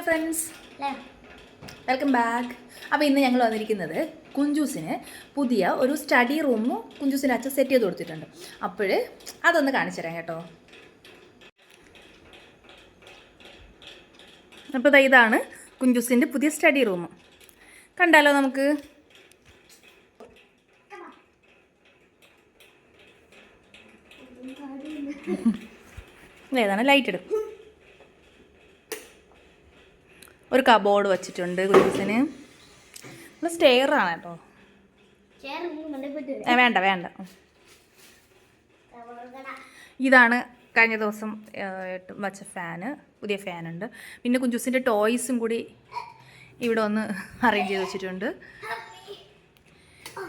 Hello friends. Welcome back. അപ്പോൾ ഇന്ന് ഞങ്ങൾ വന്നിരിക്കുന്നത് കുഞ്ചൂസിന് പുതിയ ഒരു സ്റ്റഡി റൂമും കുഞ്ചൂസിന് അച്ഛൻ സെറ്റ് ചെയ്ത് കൊടുത്തിട്ടുണ്ട്. അപ്പോൾ അതൊന്ന് കാണിച്ചു തരാം കേട്ടോ. അപ്പോൾ ഇതാണ് കുഞ്ചൂസിന്റെ പുതിയ സ്റ്റഡി റൂം കണ്ടാലോ നമുക്ക്? ഏതാണ് ലൈറ്റ് ഇടും. ഒരു കബോർഡ് വെച്ചിട്ടുണ്ട് കുരിസിന് സ്റ്റെയർ ആണ് കേട്ടോ. വേണ്ട വേണ്ട. ഇതാണ് കഴിഞ്ഞ ദിവസം വച്ച ഫാന് പുതിയ ഫാനുണ്ട് പിന്നെ കുഞ്ചൂസിന്റെ ടോയ്സും കൂടി ഇവിടെ ഒന്ന് അറേഞ്ച് ചെയ്ത് വെച്ചിട്ടുണ്ട്.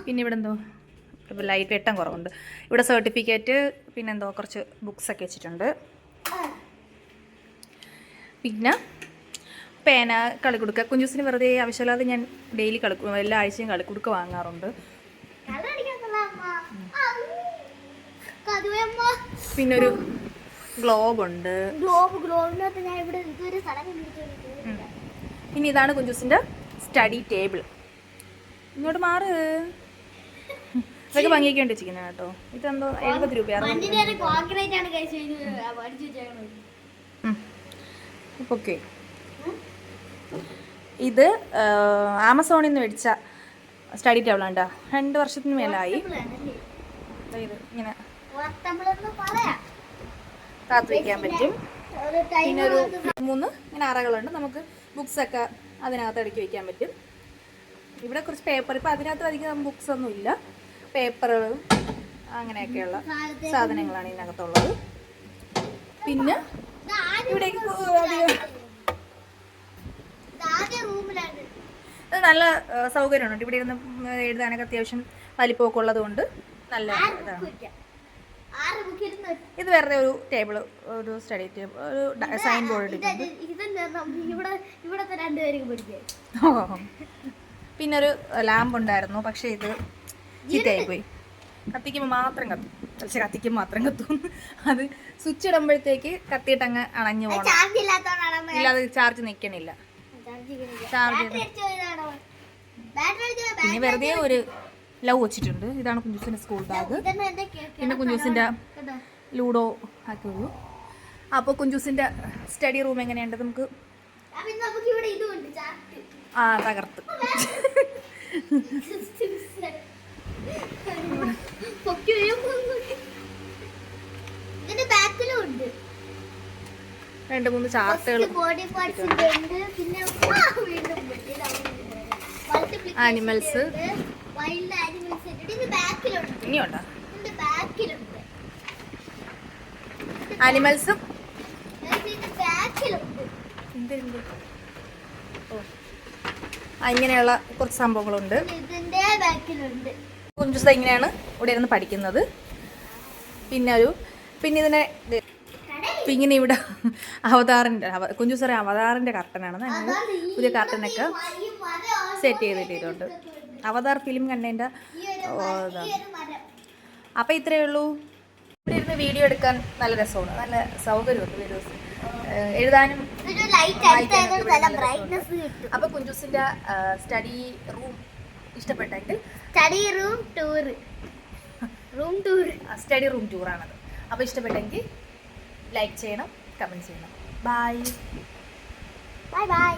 പിന്നെ ഇവിടെ എന്തോ ഇപ്പോൾ ലൈറ്റ് വെട്ടം കുറവുണ്ട്. ഇവിടെ സർട്ടിഫിക്കറ്റ് പിന്നെന്തോ കുറച്ച് ബുക്സൊക്കെ വെച്ചിട്ടുണ്ട്. പിന്നെ പേന കളിക്കുടുക്ക കുഞ്ഞുസിന് വെറുതെ ആവശ്യമില്ലാതെ ഞാൻ ഡെയിലി കളി എല്ലാ ആഴ്ചയും കളിക്കുടുക്ക വാങ്ങാറുണ്ട്. പിന്നെ ഒരു ഗ്ലോബ് ഉണ്ട് ഗ്ലോബ് ഗ്ലോബിനകത്ത് ഞാൻ ഇവിടെ ഇതൊരു. പിന്നെ ഇതാണ് കുഞ്ചൂസിന്റെ സ്റ്റഡി ടേബിൾ ഇങ്ങോട്ട് മാറ്. ഇതൊക്കെ ഭംഗിയൊക്കെ ഉണ്ട് കേട്ടോ. ഇതെന്തോ എഴുപത് രൂപ അറുപത് ഇത് ആമസോണിൽ നിന്ന് മേടിച്ച സ്റ്റഡി ടേബിളാണ് രണ്ട് വർഷത്തിന് മേലായി. ഇത് ഇങ്ങനെ പറ്റും. പിന്നെ ഒരു മൂന്ന് ഇങ്ങനെ അറകളുണ്ട്. നമുക്ക് ബുക്സ് ഒക്കെ അതിനകത്ത് അടുക്കി വയ്ക്കാൻ പറ്റും. ഇവിടെ കുറച്ച് പേപ്പർ ഇപ്പം അതിനകത്ത് അധികം ബുക്സ് ഒന്നും ഇല്ല. പേപ്പറുകളും അങ്ങനെയൊക്കെയുള്ള സാധനങ്ങളാണ് ഇതിനകത്തുള്ളത്. പിന്നെ ഇവിടേക്ക് അധികം ഇത് നല്ല സൗകര്യമുണ്ട്. ഇവിടെ ഇരുന്ന് എഴുതാനൊക്കെ അത്യാവശ്യം വലിപ്പമൊക്കെ ഉള്ളത് കൊണ്ട് നല്ല ഇതാണ്. ഇത് വെറുതെ ഒരു ടേബിൾ ഒരു സ്റ്റഡി ടേബിൾ ഒരു സൈൻ ബോർഡ് ഓ. പിന്നെ ഒരു ലാമ്പ് ഉണ്ടായിരുന്നു പക്ഷെ ഇത് ചീത്തയായി പോയി കത്തിക്കുമ്പോൾ മാത്രം കത്തും. പക്ഷെ കത്തിക്കുമ്പോൾ മാത്രം കത്തും. അത് സ്വിച്ച് ഇടുമ്പോഴത്തേക്ക് കത്തിയിട്ടങ്ങ് അണഞ്ഞു പോകണം ഇല്ലാതെ ചാർജ് നിൽക്കണില്ല പിന്നെ വെറുതെ ഒരു ലവ് വെച്ചിട്ടുണ്ട്. ഇതാണ് കുഞ്ചൂസിന്റെ സ്കൂൾ ബാഗ്. പിന്നെ കുഞ്ചൂസിന്റെ ലൂഡോ ആക്കി ആക്കുള്ളൂ അപ്പോൾ കുഞ്ചൂസിന്റെ സ്റ്റഡി റൂം എങ്ങനെയുണ്ട്? നമുക്ക് ആ തകർത്ത്. രണ്ട് മൂന്ന് ചാർട്ടുകൾ. പിന്നെ ആ, വീണ്ടും Animals. വൈൽഡ് ആനിമൽസ് ഇനിയുണ്ടോ? ആനിമൽസും ഇങ്ങനെയുള്ള കുറച്ച് സംഭവങ്ങളുണ്ട്. കുഞ്ചുസ ഇങ്ങനെയാണ് ഇവിടെ ഇരുന്ന് പഠിക്കുന്നത്. പിന്നെ ഒരു പിന്നെ ഇതിനെ ഇങ്ങനെ ഇവിടെ അവതാറിന്റെ സാറേ അവതാറിന്റെ കർട്ടനാണ് പുതിയ കർട്ടനൊക്കെ. സെറ്റ് ചെയ്തിട്ടുണ്ട് അവതാർ ഫിലിം കണ്ടതിന്റെ ഇതാണ് അപ്പം ഇത്രയേ ഉള്ളൂ. ഇവിടെ ഇരുന്ന് വീഡിയോ എടുക്കാൻ നല്ല രസമാണ് നല്ല സൗകര്യമുണ്ട് വീഡിയോസ് എഴുതാനും അപ്പൊ അപ്പോൾ കുഞ്ചൂസിന്റെ സ്റ്റഡി റൂം ഇഷ്ടപ്പെട്ടെങ്കിൽ study room tour room tour study room ടൂറാണത് അപ്പോൾ ഇഷ്ടപ്പെട്ടെങ്കിൽ ലൈക്ക് ചെയ്യണം കമന്റ് ചെയ്യണം. Bye bye bye